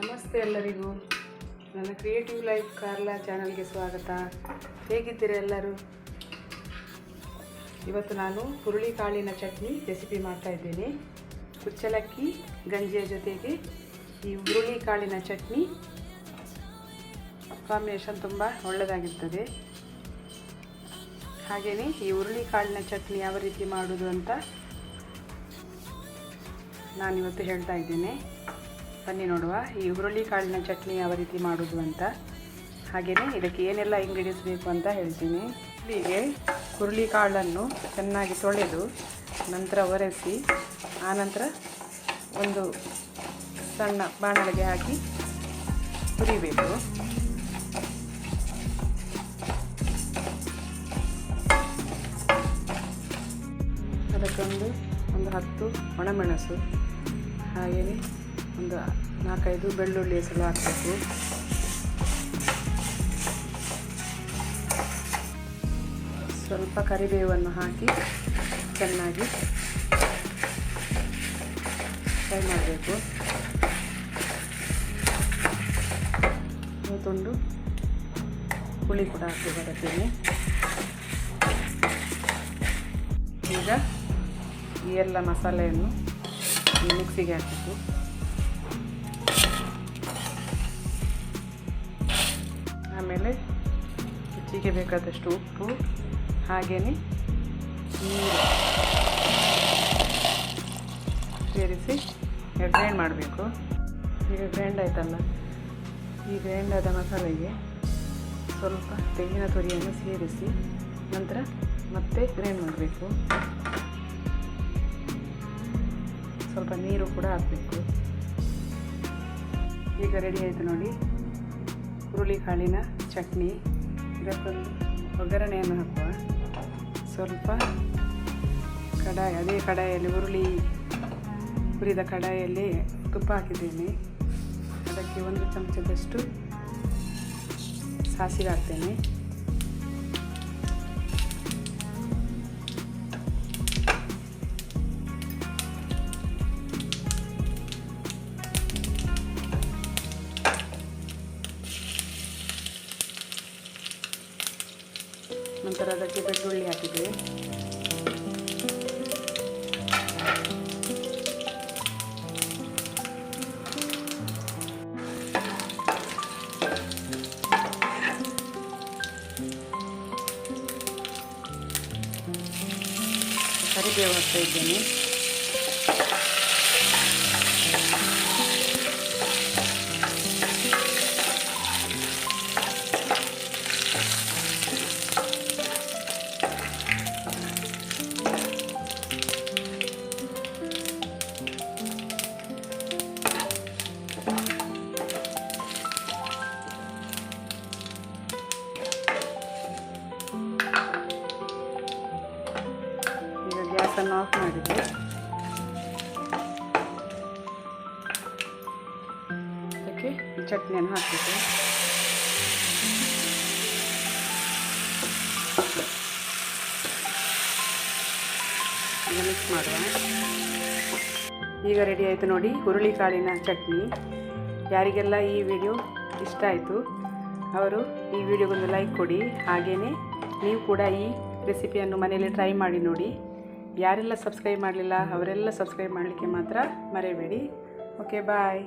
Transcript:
ನಮಸ್ತೆ ಎಲ್ಲರಿಗೂ. ನನ್ನ ಕ್ರಿಯೇಟಿವ್ ಲೈಫ್ ಕಾರ್ಲಾ ಚಾನಲ್ಗೆ ಸ್ವಾಗತ. ಹೇಗಿದ್ದೀರಾ ಎಲ್ಲರೂ? ಇವತ್ತು ನಾನು ಹುರುಳಿ ಕಾಳಿನ ಚಟ್ನಿ ರೆಸಿಪಿ ಮಾಡ್ತಾ ಇದ್ದೇನೆ. ಕುಚ್ಚಲಕ್ಕಿ ಗಂಜಿಯ ಜೊತೆಗೆ ಈ ಹುರುಳಿ ಕಾಳಿನ ಚಟ್ನಿ. ಕಾಂಬಿನೇಷನ್ ತುಂಬ ಒಳ್ಳೆಯದಾಗಿರ್ತದೆ ಹಾಗೆಯೇ ಈ ಹುರುಳಿ ಕಾಳಿನ ಚಟ್ನಿ ಯಾವ ರೀತಿ ಮಾಡೋದು ಅಂತ ನಾನಿವತ್ತು ಹೇಳ್ತಾ ಇದ್ದೇನೆ. ಬನ್ನಿ ನೋಡುವ. ಈ ಹುರುಳಿ ಕಾಳಿನ ಚಟ್ನಿ ಯಾವ ರೀತಿ ಮಾಡೋದು ಅಂತ. ಹಾಗೆಯೇ ಇದಕ್ಕೆ ಏನೆಲ್ಲ ಇಂಗ್ರೀಡಿಯೆಂಟ್ಸ್ ಬೇಕು ಅಂತ ಹೇಳ್ತೀನಿ. ಇಲ್ಲಿಗೆ ಹುರುಳಿ ಕಾಳನ್ನು ಚೆನ್ನಾಗಿ ತೊಳೆದು ನಂತರ ಒರೆಸಿ ಆನಂತರ ಒಂದು ಸಣ್ಣ ಬಾಣಲೆಗೆ ಹಾಕಿ ಹುರಿಬೇಕು. ಅದಕ್ಕೊಂದು ಒಂದು ಹತ್ತು ಒಣಮೆಣಸು. ಹಾಗೆಯೇ ಒಂದು ನಾಲ್ಕೈದು ಬೆಳ್ಳುಳ್ಳಿ ಹೆಸರು ಹಾಕಬೇಕು. ಸ್ವಲ್ಪ ಕರಿಬೇವನ್ನು ಹಾಕಿ ಚೆನ್ನಾಗಿ ಫ್ರೈ ಮಾಡಬೇಕು. ತುಂಡು ಹುಳಿ ಕೂಡ ಹಾಕಿ ಬರುತ್ತೇನೆ. ಈಗ ಈ ಎಲ್ಲ ಮಸಾಲೆಯನ್ನು ಮಿಕ್ಸಿಗೆ ಹಾಕಬೇಕು. ಆಮೇಲೆ ರುಚಿಗೆ ಬೇಕಾದಷ್ಟು ಉಪ್ಪು, ಹಾಗೆಯೇ ನೀರು ಸೇರಿಸಿ ಗ್ರೈಂಡ್ ಮಾಡಬೇಕು. ಈಗ ಗ್ರೈಂಡ್ ಆಯ್ತಲ್ಲ? ಈ ಗ್ರೈಂಡ್ ಆದ ಮಸಾಲೆಗೆ ಸ್ವಲ್ಪ ತೆಂಗಿನ ತುರಿಯನ್ನು ಸೇರಿಸಿ ನಂತರ ಮತ್ತೆ ಗ್ರೈಂಡ್ ಮಾಡಬೇಕು. ಸ್ವಲ್ಪ ನೀರು ಕೂಡ ಹಾಕಬೇಕು. ಈಗ ರೆಡಿ ಆಯಿತು ನೋಡಿ. ಹುರುಳಿ ಕಾಳಿನ ಚಟ್ನಿ. ಇದಕ್ಕೊಂದು ಒಗ್ಗರಣೆಯನ್ನು ಹಾಕುವ. ಸ್ವಲ್ಪ ಕಡಾಯಿ, ಅದೇ ಕಡಾಯಲ್ಲಿ ಹುರುಳಿ, ಹುರಿದ ಕಡಾಯಲ್ಲಿ ತುಪ್ಪ ಹಾಕಿದ್ದೇನೆ. ಅದಕ್ಕೆ ಒಂದು ಚಮಚದಷ್ಟು ಸಾಸಿವೆ ಹಾಕ್ತೇನೆ. ನಂತರ ಅದಕ್ಕೆ ಬೆಳ್ಳುಳ್ಳಿ ಹಾಕಿದೆ ಕರಿಬೇವು ಹಾಕ್ತಾ ಇದ್ದೇನೆ ಈಗ ಗ್ಯಾಸನ್ನು ಆಫ್ ಮಾಡಿದೆ. ಅದಕ್ಕೆ ಚಟ್ನಿಯನ್ನು ಹಾಕಿದ್ದೆ. ಮಿಕ್ಸ್ ಮಾಡುವ. ಈಗ ರೆಡಿ ಆಯಿತು ನೋಡಿ ಹುರುಳಿಕಾಳಿನ ಚಟ್ನಿ. ಯಾರಿಗೆಲ್ಲ ಈ ವಿಡಿಯೋ ಇಷ್ಟ ಆಯಿತು, ಅವರು ಈ ವಿಡಿಯೋಗೊಂದು ಲೈಕ್ ಕೊಡಿ. ಹಾಗೆಯೇ ನೀವು ಕೂಡ ಈ ರೆಸಿಪಿಯನ್ನು ಮನೆಯಲ್ಲಿ ಟ್ರೈ ಮಾಡಿ ನೋಡಿ. ಯಾರೆಲ್ಲ ಸಬ್ಸ್ಕ್ರೈಬ್ ಮಾಡಲಿಲ್ಲ ಅವರೆಲ್ಲ ಸಬ್ಸ್ಕ್ರೈಬ್ ಮಾಡಲಿಕ್ಕೆ ಮಾತ್ರ ಮರೆಯಬೇಡಿ. Okay bye